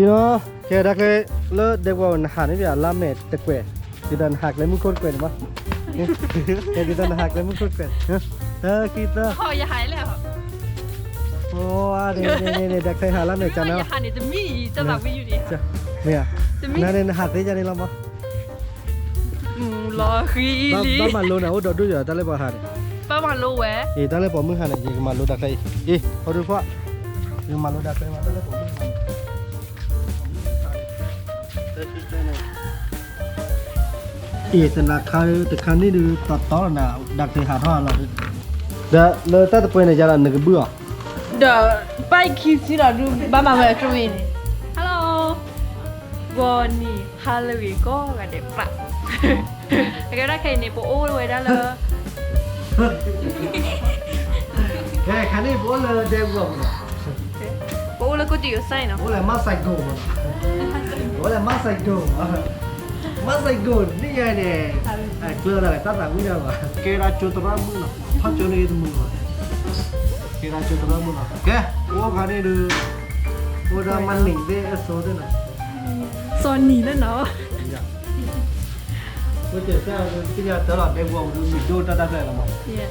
ทีนี้เคดักเลยเลิศเด็กว่าหันนี่แบบลาเมตะเกวดีดันหักเลยมุกคนเกวดมั้ยดีดันหักเลยมุกคนเกวดเออเคดักคอยหายแล้วโอ้อะเนี่ยเนี่ยเด็กไคยหาลาเมจันแล้วหันนี่จะมีจะหลับไปอยู่ดีค่ะเนี่ยนั่นเองหักไี่จะนี่ลำมั้ยมูาคีลีต้องมาลุ้นเอดดูอย่าตั้งเลยพอหันป้ามัาลุ้วเอ๋ตั้งเลยพอมึงหันอียมาลุ้ดักใครเอ๋ยพอดูพ่อยังมาลุ้ดักใครมาตั้งเลยพอมึงหันอีสนาคายตะคันนี่ดูตัดต่อหล้วนะดักเตะหาท่าเราเดอเลยแต่ตะเพื่อนจะรันหนึ่งเบื่อเดอไปคิดสิเราดูบ้านมาเมื่อช่วงนี้ฮัลโหลวันนี้ฮาโลวีนก็กระเด็กปะแล้วได้ใครในโปโอ้เลยได้เลยแค่คันนี้โปโ้เลยเด็กบ่โปโอ้แลยก็ตีอยู่ใส่เนะโปโอ้แลยมาใส่โดมัน wala masay go. Masay go ni ya ne. Ah clear lah tata guna ba. Kera chotra mu na. Pha chone itu mu. Kera chotra mu na. Ke? Wo ga ne de. Wo da man ning de so de na. So ni de na. Ya. Wo te sa ti ya ta la de wo du mi do ta ta de la ma. Ya.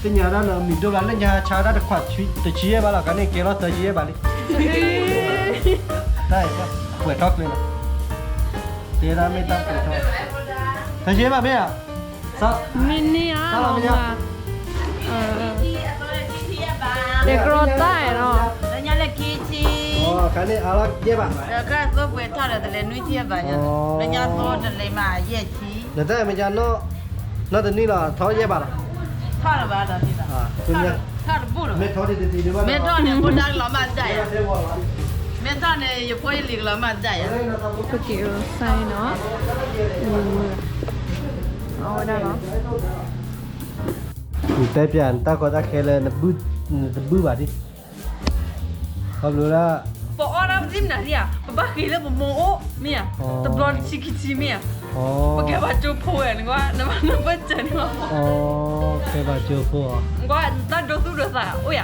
Ti ya da na mi do ga le ya cha da de kwa chi te chi ye ba la ga ne ke la te ye ba li. ได้ปะเปิดท็อกเลยนะเตะไม่ต้องเปิดท็อกเธอเชื่อป่ะพี่อ่ะซะมินิอ่ะเอาลองมาเอออ๋อคันนี้เอาละเย่ป่ะเดี๋ยวได้มันจะเนาะเนาะตัวนี้ล่ะท้อเย่ป่ะล่ะอ่าคุณเนี่ยไม่ท้อดีๆดีว่าไม่ท้อเนี่ยคนดังหลอมันใจเย่ป่ะနေရပွဲလီကလာမတ်တယ်โอเคဆိုင်နော်အော်ဒါနော်တက်ပြန်တက်ကောတက်ခဲလဲနဘူးနဘူးပါဒီဟုတ်လို့လားပေါ်အော်ရပ်ဂျင်းနာရီယာပပခေလဲပမောမီယာတဘလွန်ချီကီချီမီယာ哦，我给把酒泼了，我那么那么真吗？哦，给把酒泼。我那酒吐了噻，哎呀。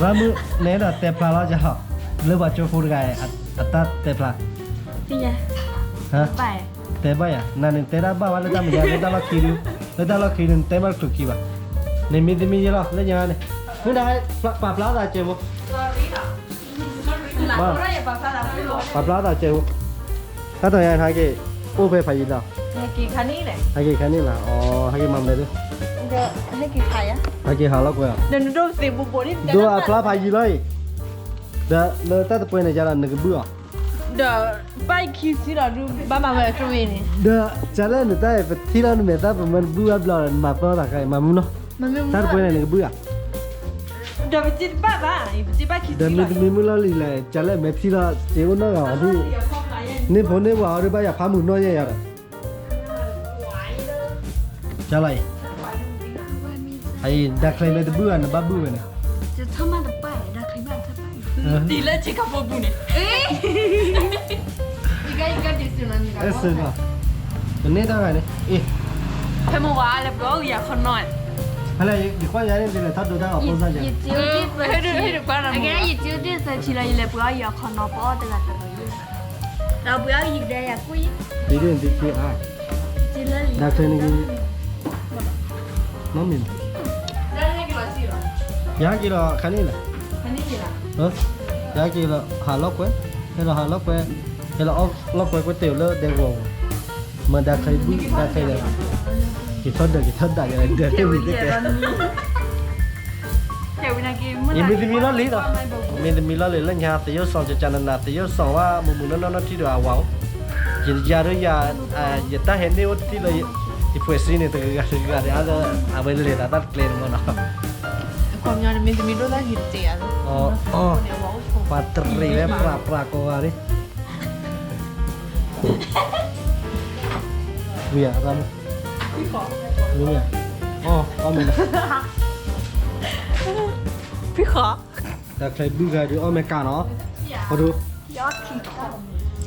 我们来了，再拍了就好。Lewat Joe Furgae atat tepla. Iya. Hah? ya? Teba ya. Nan teba apa wala tam ya kita la kiri Kita la kiri teba tuki ba. nih mi de mi ya ya ne. Nu dai pa pa Ba. Pa pla da che bo. Ta ta ya ha ge. Oh ha ge mam le de. Ge ha ge kha ya. Da, le tata poi ne jalan nege bua. Da, bai ki sira du bama wa chuvini. Da, jalan ne tai pe tira ne ta pe man bua bla ma pa e ta kai ma muno. Tar poi ne nege bua. Da vi ti ba ba, i e ti ba ki sira. Da me me mulo li le, jalan me tira te wono ga du. Ya ya. Ne bo ne wa re ba ya pa mu no ye ya. ya jalan. E. Ai, dak lai me de bua ne ba bua ne. ဒီလက်ချက်ကပေါ်ဘူးနေအေးဒီကိကတည်းကနန်က Esse da. Ne da gane. Eh. ဖမဝါလည်းဘောရခနော Hala di kwa yare de ta do da ko za ja. ကျူဟဲ့ဟဲ့ဟဲ့ဘာနာအကဲရကျူတဲ့စချီလာလေပွားရခနောပေါ်တကတော်တော့ပွားရတဲ့ရကွီ Di den di ki a. ကျူလေး Da ta ni gi. Mami. ဒါလည်းကလာစီရော Ya ki lo khani la. ခဏကြီးလားเออยากีละหาล็อกไว้ให้เราหาล็อกไว้ให้เราเอาล็อกไว้ก๋วยเตี๋ยวเลอะเดวงมันได้เคยบุได้เคยเลยกี่ท่อนเดือดกี่ท่อนด่างอะไรเดือดที่วินที่เกี่ยวยังมีที่มีล้อเลิ้นหรอมีที่มีล้อเลิ้นแล้วยาติโยสองจะจันนาติโยสองว่ามุมนั้นนั้นที่เดือดว้าวยาด้วยยาอ่าอย่าตาเห็นได้ว่าที่เลยที่เฟืซี่เนี่ยตัวกันตุวกันเลยอาจจะเอาไปเลยนะตัดเคลนมันนะ Konya mi mi do la hirtian. Oh, oh. Patri we pra-pra ko ari. Iya, kamu. Ini ya. Oh, kamu. Pi kho. Đã thấy bây giờ thì ôm mẹ cả nó. Có được.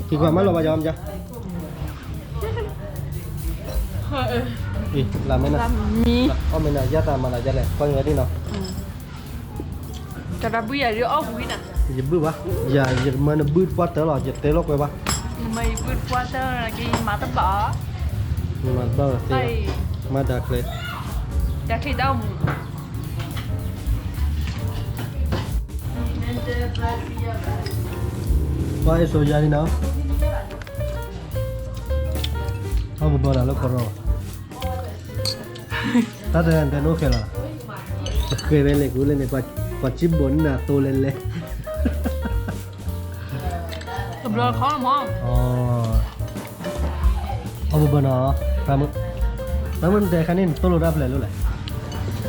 Thì gọi mấy lo bao giờ ông chưa? Ý, làm mấy nào? Làm mi. Ôm mẹ nào giá tạm mà là giá lẻ. Coi người đi nào. Ừ. Tarabuya yo oh buina. Ya bu ba. Ya ya mana bu kuat telo ya telo kue ba. Mai bu kuat telo lagi mata ba. Mata ba sih. Mata kle. Ya ke dau mu. Ba eso ya ni nao. Aku bawa lalu korang. Tadi nanti nukela. Kau beli gula ni kuat. 거짓못나또렐레กับเรือเขาหรอพ่อ어어부버너라면라면대칸인또로라블레로레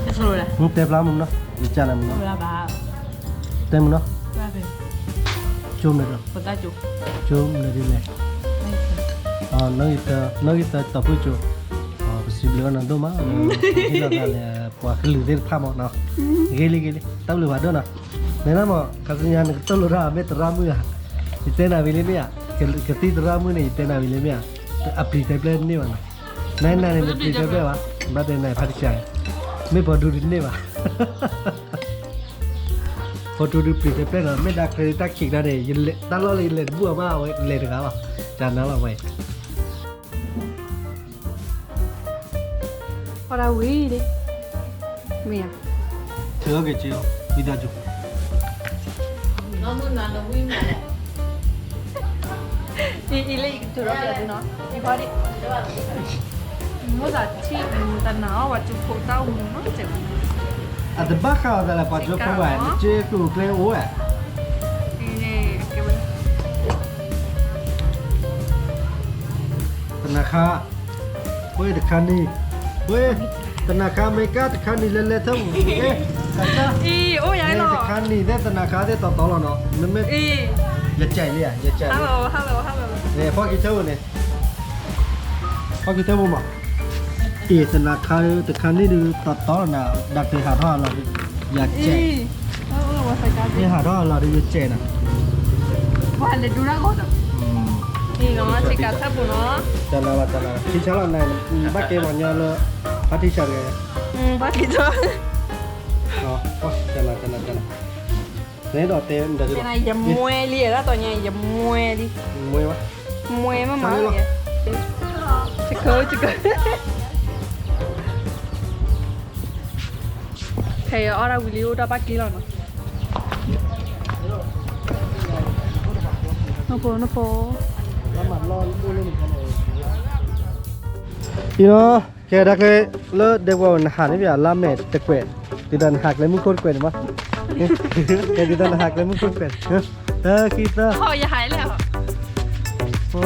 จะสรุปเลย응대라면너있잖아เว뭐ลาบ้า때문너บ้าเป็น좀내คนตาจุก좀내릴레ไม่เคย어너기타너기타따부죠어비스블레난도마이라달레포아클리델파모너 gele gele tau lu wado na mena mo kasinya nak tau lu ra me teramu ya itena bile me ya kati teramu ne itena bile me ya apli te plan ni wana nai nai ne apli te plan wa ba te nai phat chai me bo du ne ba ဖတိုဒူပရီတဲ့ပြန်မေဒါခရီတက်ခိကတဲ့ရလေတလောလေးလေဘူအမဝဲလေတကားပါဂျန်နာလာဝဲဟောရဝီးလေမင်း 들어가겠지요. 믿어줘. 너무나 너무 힘들어. 이래 들어가야 되나? 이발이 Moza chi danao wa chu ko tao mu no che. A de baja da la pa jo ko wa che ku kle o wa. Ini ke ba. Tanaka. Wei อ이오야นี่일로จะคันนี่ได้ธนาคารได้ต่อต่อแล้วเนาะมันไม่이อย่าใจเลยอ่ะอย่าใจฮัลโโหหลลฮัลฮัลโหลเนี่ยพ่อกิดเท่าเนี่ยพ่อกิดเท่าบ่มาเอีธนาคารแต่คันนี่ดูต่อต่อแล้วนะดักเตะหาท่อเราดอย่าใจ이어어นี่หาท่อเราดูอย่าใจนะว내누나거다อืม이너무맛있게사보노จะลาละจะลาที่ชั้นละในบ้านเกมวันยาเลยพัทที่ชั้นไง응맛있어 Ôi, trời này, trời này, trời này Né đỏ tê, đỏ tê Cái này giờ mue đi rồi đó, tòa nhà giờ mue đi Mue quá Mue mà mở vậy Çıkıyor çıkıyor. Thì ora Williu đã bắt kia rồi Nó bố nó bố Ino, kaya dakle lo dewa na mẹ lamne tekwe ที่ดันหักเลยมึงคนเป็นมั้งเฮ้ยดิันหักเลยมึงคนเป็นเฮออคิดตอร์คอยหายแล้วโอ้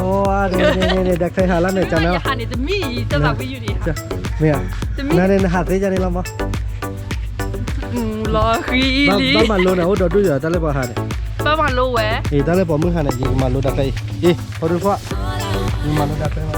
เดี๋ยวเดี๋ยวเดี๋ยวเด็กไทยหาล้านหน่ยจังแ้วหันนี่จะมีจะแบับไปอยู่ดีจ้ะเมียนั่นเองหักที่จะนี่ลำบ่อือรอคีรีบ้ามันรู้นะโอ้ดอดดูอย่าตั้งเลยบ่หเนี่ยบ้ามันรู้เว้ยอีตั้งเลยบ่มึงหาันอีมันรู้ดักใส่อีพอดูฟ้ามันรู้ดักใส่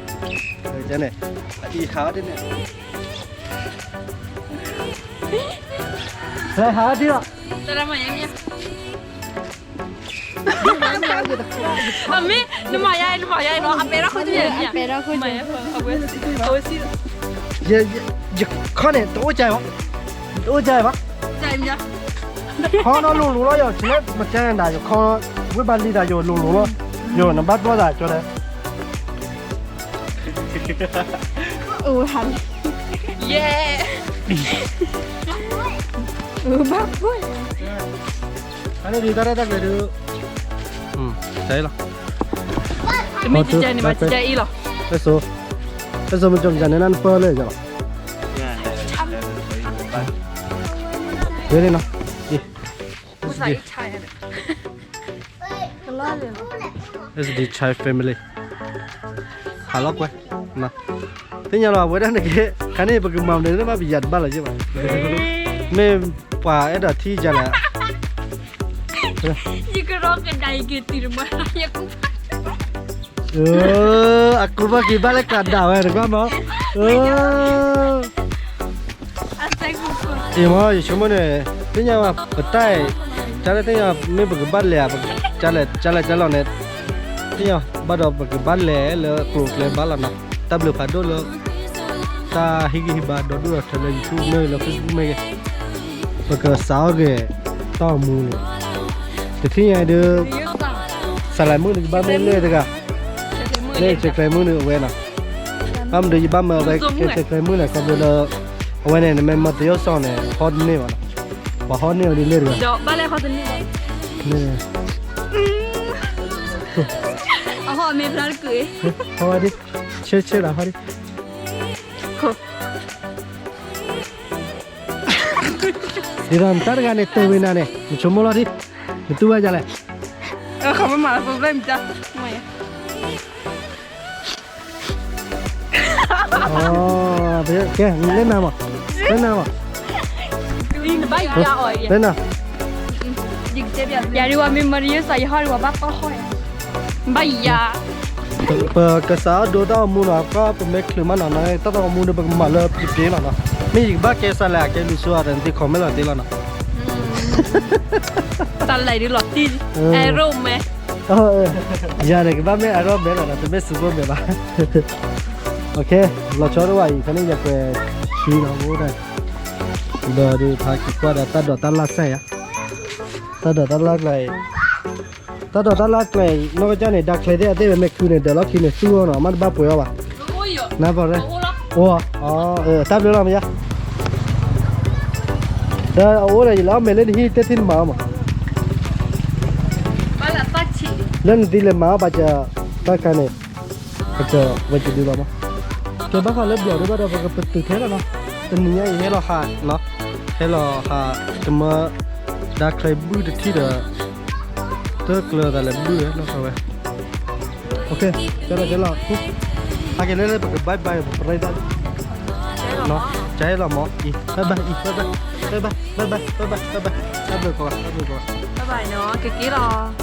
။ကျန်တယ်။အတီထားတဲ့နဲ့။ဆရာဟာဒီတော့တရမရမြ။အမေနမရရနမရရနော်အပေရခုတ်တယ်အပေရခုတ်တယ်အဝဲအဝဲစီရရခနဲ့တော့ကြိုင်ပါတော့ကြိုင်ပါကြိုင်မြခေါင်းတော့လုံလို့ရောကျန်မကျန်တာရောခေါင်းဝိပါလိတာရောလုံလို့ရောနံပါတ်တော့တာကျော်တယ်อูฮันเย่อูบักบุ้ยอันนี้ดีตาได้เลยดูอืมใช่หรอจะมีจิตใจในบัตรใจอีหรอเอสโซเอสโซมันจงใจันนั่นเฟอร์เลยจ้ะหรอเฮ้ยเนา้ชาายเี่ยก็รอดเลยเอสดีชายแฟมิลี่ฮัลโหลกู nah tinya lo bodan ke kane pagumam de ma biyat bala je ba me pa eda thi jala jikro ke dai ke tirma ya ku Eh, aku mah gimana kada wer gua mau. Eh. Astagfirullah. Ima, cuma ne, tinya mah betai. Cara tinya me begebat le apa? Cara cara cara ne. Tinya bado begebat le le klub le balana. ตับเลือกดูแลตาฮิกิฮิบาดดูแลทะเลชูเนยแล้วก็ไม่เปิดสาวเกต้อมูลแต่ที่ไหนเดือสลายมือในบ้านไม่เลยด้วยกเนเลยจะใคยมือหนึ่งเว้นอ่ะทำเดยบ้านเมื่อไวปจะใคยมือหนึคงกเดือเอาไว้ในนั้นไม่มาเตียวสอนเนี่ยฮอดเนี่ยวะว่าฮอดเนี่ยวดีเลยด้วยบ้านเลยฮอดเนี่ยเนี่ยอ๋อฮอดไม่พลาดเกย์ฮอดดิ Chill, chill, Hari. Dirantar gane tu wina ne, cuma lari, betul aja lah. Kamu malah problem dah, Maya. Oh, bây giờ kia lên nào mà, lên nào mà. Lên nào. Giờ đi qua mình mà đi sai hai qua bắt tao hỏi. Bây giờ. กษัตริย์ดูดามูนาก็เป็นแม่คลฆมันนะตั้งแต่มูนเป็นมาเลปีเดีนะมีอีกบ้าเกสแหลกเกมิสัวเรนที่คอมเมลต์ดีล้นะตันไหลดีหลอดที่แอโร่ไหมเออยาเด็กบ้าไม่แอโร่เบลล์นะแต่ไม่สูบเบลล์โอเค เราชอบด้วยคันนี้อยากไปชีนาบูด้เดี๋ยวดูทางกีกว่าเดี๋ยวตัดดอกตัดลักใส่ตัดดอกตัดลักเลยตอนตอนลักเลยนอกจากเนี่ยดักเลยได้ได้เป็นแม่คืนเดี๋ยวเรกคืดเนี่ยสู้เนาะมันบ้าป่วยวะนาบอกเลยโอ้อ๋อเออทราบเรื่องมั้ยจะเดี๋ยวโอ้เลยแล้วเมลินฮีเต้ทิ้งมาอ่ะมาล้ตัดเล่นดีเลยมาบ้าจะตั้งกันเนี่ยก็จะวันจุดดูเรามั้งเก็บบ้าเขาเล็บเดียวด้วยบ้าเราก็เป็นตื่นเท่แล้วเนาะเป็นเนี้ยอยงนี้เราหาเนาะให้เราหาจะมาดักเลยบ้ดที่เด้อ No lờ no se ¿no, ok Ya bye bye No No, y bye bye bye bye bye bye bye bye bye bye bye bye